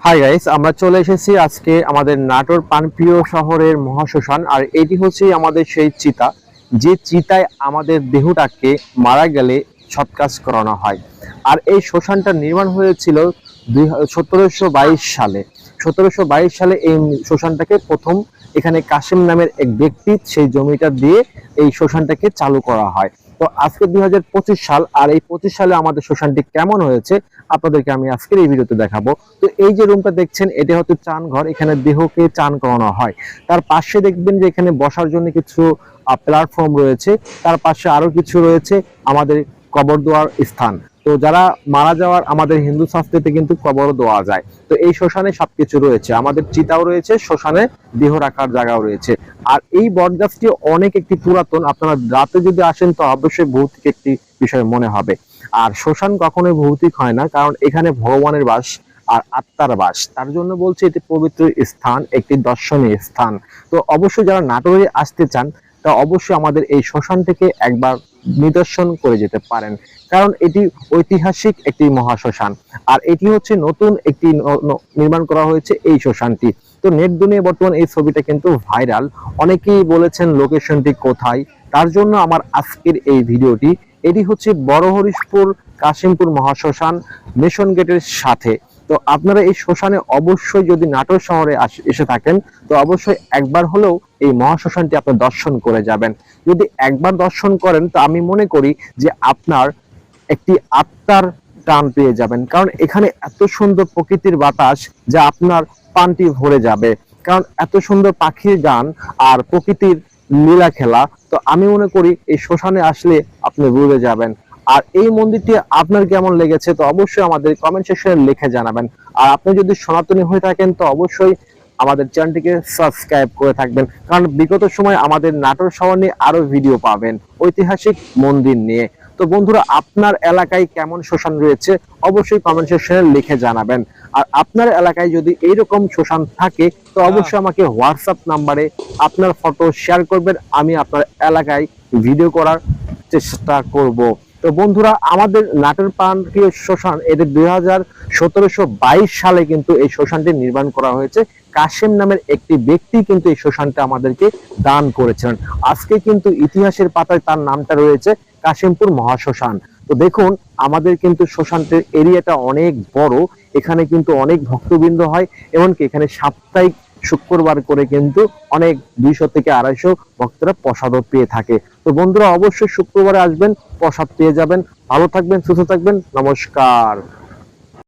Hi guys আমরা চলে এসেছি আজকে আমাদের নাটোর পানপ্রিয় শহরের মহাশ্মশান, আর এটি হচ্ছে আমাদের সেই চিতা, যে চিতায় আমাদের দেহটাকে মারা গেলে সৎকাজ করানো হয়। আর এই শ্মশানটা নির্মাণ হয়েছিল দুই, সতেরোশো সালে। সতেরোশো বাইশ সালে এই শ্মশানটাকে প্রথম এখানে কাশিম নামের এক ব্যক্তি সেই জমিটা দিয়ে এই শ্মশানটাকে চালু করা হয়। তো আজকে দুই হাজার পঁচিশ সাল, আর এই পঁচিশ সালে আমাদের শ্মশানটি কেমন হয়েছে, আপনাদেরকে আমি আজকের এই ভিডিওতে দেখাবো। তো এই যে রুমটা দেখছেন, এটা হচ্ছে চান ঘর এখানে দেহকে চান করানো হয়। তার পাশে দেখবেন যে এখানে বসার জন্য কিছু প্ল্যাটফর্ম রয়েছে। তার পাশে আরও কিছু রয়েছে আমাদের কবর দেওয়ার স্থান। তো যারা মারা যাওয়ার আমাদের হিন্দু শাস্ত্রেতে কিন্তু কবর দেওয়া যায়। তো এই শ্মশানে সবকিছু রয়েছে। আমাদের চিতাও রয়েছে, শ্মশানে দেহ রাখার জায়গাও রয়েছে। আর এই বটগাছটি অনেক একটি পুরাতন। আপনারা রাতে যদি আসেন, তো অবশ্যই ভৌতিক একটি বিষয় মনে হবে। আর শ্মশান কখনোই ভৌতিক হয় না, কারণ এখানে ভগবানের বাস আর আত্মার বাস। তার জন্য বলছি এটি পবিত্র স্থান, একটি দর্শনীয় স্থান। তো অবশ্যই যারা নাটোরে আসতে চান, তা অবশ্যই আমাদের এই শ্মশান থেকে একবার নিদর্শন করে যেতে পারেন। কারণ এটি ঐতিহাসিক একটি মহাশ্মশান। আর এটি হচ্ছে নতুন একটি নির্মাণ করা হয়েছে এই শ্মশানটি। তো নেট দুনিয়া বর্তমান এই ছবিটা কিন্তু ভাইরাল। অনেকেই বলেছেন লোকেশনটি কোথায়। তার জন্য আমার আজকের এই ভিডিওটি। এটি হচ্ছে বড় হরিশপুর কাশিমপুর মহাশ্মশান, মিশন গেটের সাথে। তো আপনারা এই শ্মশানে অবশ্যই যদি নাটোর শহরে এসে থাকেন, তো অবশ্যই একবার হলেও এই মহাশ্মশানটি আপনি দর্শন করে যাবেন। যদি একবার দর্শন করেন, তো আমি মনে করি যে আপনার একটি আত্মার টান পেয়ে যাবেন। কারণ এখানে এত সুন্দর প্রকৃতির বাতাস যা আপনার পানটি ভরে যাবে। কারণ এত সুন্দর পাখির গান আর প্রকৃতির লীলা খেলা, তো আমি মনে করি এই শ্মশানে আসলে আপনি বুঝে যাবেন। আর এই মন্দিরটি আপনার কেমন লেগেছে তো অবশ্যই আমাদের কমেন্ট সেকশনে লিখে জানাবেন। আর আপনি যদি সনাতনী হয়ে থাকেন তো অবশ্যই আমাদের চ্যানেলটিকে সাবস্ক্রাইব করে থাকবেন। কারণ বিগত সময় আমাদের নাটোর শহর নিয়ে আরও ভিডিও পাবেন ঐতিহাসিক মন্দির নিয়ে। তো বন্ধুরা আপনার এলাকায় কেমন শ্মশান রয়েছে অবশ্যই কমেন্ট সেকশনে লিখে জানাবেন। আর আপনার এলাকায় যদি এইরকম শ্মশান থাকে তো অবশ্যই আমাকে হোয়াটসঅ্যাপ নাম্বারে আপনার ফটো শেয়ার করবেন। আমি আপনার এলাকায় ভিডিও করার চেষ্টা করব। তো বন্ধুরা, আমাদের নাটের প্রান্তীয় শ্মশান, এদের দুই সালে কিন্তু এই শ্মশানটি নির্মাণ করা হয়েছে। কাশেম নামের একটি ব্যক্তি কিন্তু এই শ্মশানটা আমাদেরকে দান করেছেন আজকে কিন্তু ইতিহাসের পাতায় তার নামটা রয়েছে কাশিমপুর মহাশ্মশান। তো দেখুন, আমাদের কিন্তু শ্মশানটির এরিয়াটা অনেক বড়, এখানে কিন্তু অনেক ভক্তবৃন্দ হয়, এমনকি এখানে সাপ্তাহিক শুক্রবার করে কিন্তু অনেক দুইশো থেকে আড়াইশো ভক্তরা প্রসাদও পেয়ে থাকে। তো বন্ধুরা, অবশ্যই শুক্রবারে আসবেন, প্রসাদ পেয়ে যাবেন। ভালো থাকবেন, সুস্থ থাকবেন। নমস্কার।